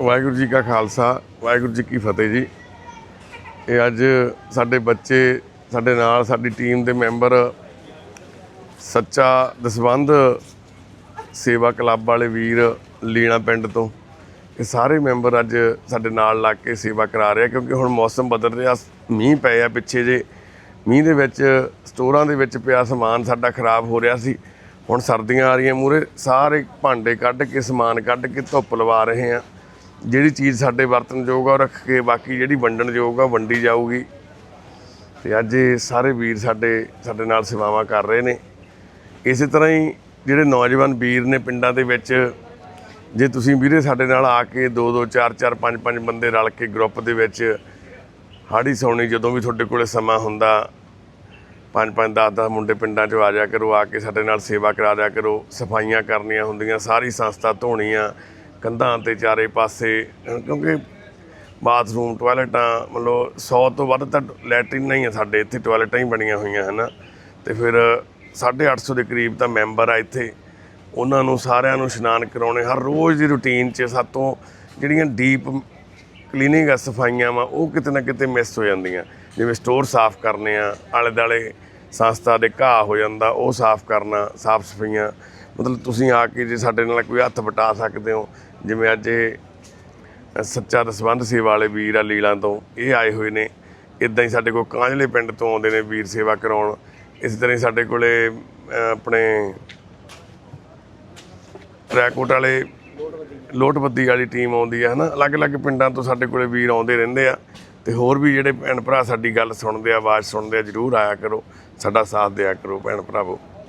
ਵਾਹਿਗੁਰੂ ਜੀ ਕਾ ਖਾਲਸਾ, ਵਾਹਿਗੁਰੂ ਜੀ ਕੀ ਫਤਿਹ ਜੀ। ਇਹ ਅੱਜ ਸਾਡੇ ਬੱਚੇ, ਸਾਡੇ ਨਾਲ ਸਾਡੀ ਟੀਮ ਦੇ ਮੈਂਬਰ ਸੱਚਾ ਦਸਵੰਧ ਸੇਵਾ ਕਲੱਬ ਵਾਲੇ ਵੀਰ ਲੀਣਾ ਪਿੰਡ ਤੋਂ। ਇਹ ਸਾਰੇ ਮੈਂਬਰ ਅੱਜ ਸਾਡੇ ਨਾਲ ਲੱਗ ਕੇ ਸੇਵਾ ਕਰਾ ਰਹੇ ਆ, ਕਿਉਂਕਿ ਹੁਣ ਮੌਸਮ ਬਦਲ ਰਿਹਾ, ਮੀਂਹ ਪਏ ਆ ਪਿੱਛੇ ਜੇ। ਮੀਂਹ ਦੇ ਵਿੱਚ, ਸਟੋਰਾਂ ਦੇ ਵਿੱਚ ਪਿਆ ਸਮਾਨ ਸਾਡਾ ਖਰਾਬ ਹੋ ਰਿਹਾ ਸੀ। ਹੁਣ ਸਰਦੀਆਂ ਆ ਰਹੀਆਂ ਮੂਰੇ ਸਾਰੇ ਭਾਂਡੇ ਕੱਢ ਕੇ, ਸਮਾਨ ਕੱਢ ਕੇ ਧੁੱਪ ਲਵਾ ਰਹੇ ਆ। ਜਿਹੜੀ ਚੀਜ਼ ਸਾਡੇ ਵਰਤਨਯੋਗ ਆ, ਉਹ ਰੱਖ ਕੇ ਬਾਕੀ ਜਿਹੜੀ ਵੰਡਣਯੋਗ ਆ, ਉਹ ਵੰਡੀ ਜਾਊਗੀ। ਤੇ ਅੱਜ ਇਹ ਸਾਰੇ ਵੀਰ ਸਾਡੇ ਸਾਡੇ ਨਾਲ ਸੇਵਾਵਾਂ ਕਰ ਰਹੇ ਨੇ। ਇਸੇ ਤਰ੍ਹਾਂ ਹੀ ਜਿਹੜੇ ਨੌਜਵਾਨ ਵੀਰ ਨੇ ਪਿੰਡਾਂ ਦੇ ਵਿੱਚ, ਜੇ ਤੁਸੀਂ ਵੀਰੇ ਸਾਡੇ ਨਾਲ ਆ ਕੇ 2 2 4 4 5 5 ਬੰਦੇ ਰਲ ਕੇ ਗਰੁੱਪ ਦੇ ਵਿੱਚ ਹਾੜੀ ਸੌਣੀ ਜਦੋਂ ਵੀ ਤੁਹਾਡੇ ਕੋਲੇ ਸਮਾਂ ਹੁੰਦਾ, ਪੰਜ ਪੰਜ 10 10 ਮੁੰਡੇ ਪਿੰਡਾਂ 'ਚੋਂ ਆ ਜਾ ਕਰੋ, ਆ ਕੇ ਸਾਡੇ ਨਾਲ ਸੇਵਾ ਕਰਾ ਦਿਆ ਕਰੋ, ਸਫਾਈਆਂ ਕਰਨੀਆਂ ਹੁੰਦੀਆਂ, ਸਾਰੀ ਸੰਸਥਾ ਧੋਣੀਆਂ ਕੰਧਾਂ ਤੇ ਚਾਰੇ ਪਾਸੇ ਕਿਉਂਕਿ ਬਾਥਰੂਮ, ਟਾਇਲਟਾਂ, ਮਤਲਬ 100 ਤੋਂ ਵੱਧ ਤਾਂ ਲੈਟਰਿਨ ਨਹੀਂ ਆ ਸਾਡੇ, ਇੱਥੇ ਟਾਇਲਟਾਂ ਹੀ ਬਣੀਆਂ ਹੋਈਆਂ, ਹਨ? ਤੇ ਫਿਰ 850 ਦੇ ਕਰੀਬ ਤਾਂ ਮੈਂਬਰ ਆ ਇੱਥੇ। ਉਹਨਾਂ ਨੂੰ ਸਾਰਿਆਂ ਨੂੰ ਇਸ਼ਨਾਨ ਕਰਾਉਣੇ, ਹਰ ਰੋਜ਼ ਦੀ ਰੁਟੀਨ 'ਚ ਸਾਤੋਂ ਜਿਹੜੀਆਂ ਡੀਪ ਕਲੀਨਿੰਗ ਆ, ਸਫਾਈਆਂ ਵਾ, ਉਹ ਕਿਤੇ ਨਾ ਕਿਤੇ ਮਿਸ ਹੋ ਜਾਂਦੀਆਂ। ਜਿਵੇਂ ਸਟੋਰ ਸਾਫ਼ ਕਰਨੇ ਆ ਆਲੇ ਦਾਲੇ ਸੰਸਥਾ ਦੇ ਘਾਹ ਹੋ ਜਾਂਦਾ, ਉਹ ਸਾਫ਼ ਕਰਨਾ ਸਾਫ਼ ਸਫਾਈਆਂ ਮਤਲਬ ਤੁਸੀਂ ਆ ਕੇ ਜੇ ਸਾਡੇ ਨਾਲ ਕੋਈ ਹੱਥ ਵਟਾ ਸਕਦੇ ਹੋ, ਜਿਵੇਂ ਅੱਜ ਇਹ ਸੱਚਾ ਦਸਵੰਧ ਸੇਵਾ ਵਾਲੇ ਵੀਰ ਆ ਲੀਲਾਂ ਤੋਂ, ਇਹ ਆਏ ਹੋਏ ਨੇ। ਇਦਾਂ ਹੀ ਸਾਡੇ ਕੋਲ ਕਾਂਝਲੇ ਪਿੰਡ ਤੋਂ ਆਉਂਦੇ ਨੇ ਵੀਰ ਸੇਵਾ ਕਰਾਉਣ। ਇਸ ਤਰ੍ਹਾਂ ਹੀ ਸਾਡੇ ਕੋਲੇ ਆਪਣੇ ਟਰੈਕੋਟ ਵਾਲੇ ਲੋਟਬੱਦੀ ਵਾਲੀ ਟੀਮ ਆਉਂਦੀ ਹੈ ਹਨਾ? ਅਲੱਗ-ਅਲੱਗ ਪਿੰਡਾਂ ਤੋਂ ਸਾਡੇ ਕੋਲੇ ਵੀਰ ਆਉਂਦੇ ਰਹਿੰਦੇ ਆ। ਤੇ ਹੋਰ ਵੀ ਜਿਹੜੇ ਭੈਣ ਭਰਾ ਸਾਡੀ ਗੱਲ ਸੁਣਦੇ ਆ, ਆਵਾਜ਼ ਸੁਣਦੇ ਆ, ਜਰੂਰ ਆਇਆ ਕਰੋ। ਸਾਡਾ ਸਾਥ ਦਿਆ ਕਰੋ, ਭੈਣ ਭਰਾਵੋ।